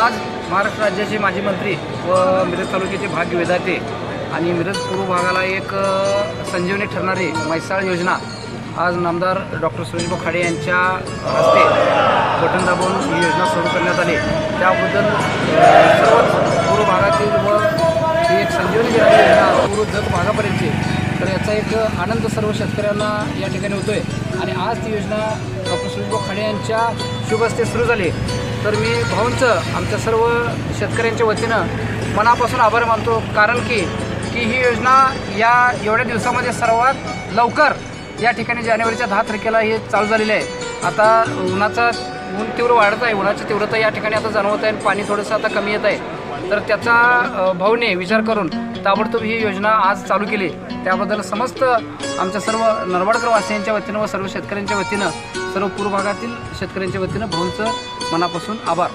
आज महाराष्ट्र राज्याचे माजी मंत्री व मिरज तालुक्याचे भाग्य विधाते आणि मिरज पूर्व भागाला एक संजीवनी ठरणारी म्हैसाळ योजना आज नामदार डॉक्टर सुरेशभाऊ खाडे यांच्या हस्ते बटन दाबून ही योजना सुरू करण्यात आली. त्याबद्दल सर्वच पूर्व भागातील व ही एक संजीवनी योजना पूर्व जग भागापर्यंतची तर याचा एक आनंद सर्व शेतकऱ्यांना या ठिकाणी होतोय. आणि आज ती योजना डॉक्टर सुरेशभाऊ खाडे यांच्या शुभ हस्ते सुरू झाली. तर मी भाऊंचं आमच्या सर्व शेतकऱ्यांच्या वतीनं मनापासून आभार मानतो. कारण की की ही योजना या एवढ्या दिवसामध्ये सर्वात लवकर या ठिकाणी जानेवारीच्या दहा तारखेला हे चालू झालेले आहे. आता उन्हाचा ऊन तीव्र वाढत आहे. उन्हाची तीव्रता या ठिकाणी आता जाणवत आहे आणि पाणी थोडंसं आता कमी येत आहे. तर त्याचा भाऊने विचार करून ताबडतोब ही योजना आज चालू केली. त्याबद्दल समस्त आमच्या सर्व नरवाडकर वासियांच्या वतीनं व सर्व शेतकऱ्यांच्या वतीनं सर्व पूर्व भागातील शेतकऱ्यांच्या वतीनं भाऊंचं मनापासून आभार.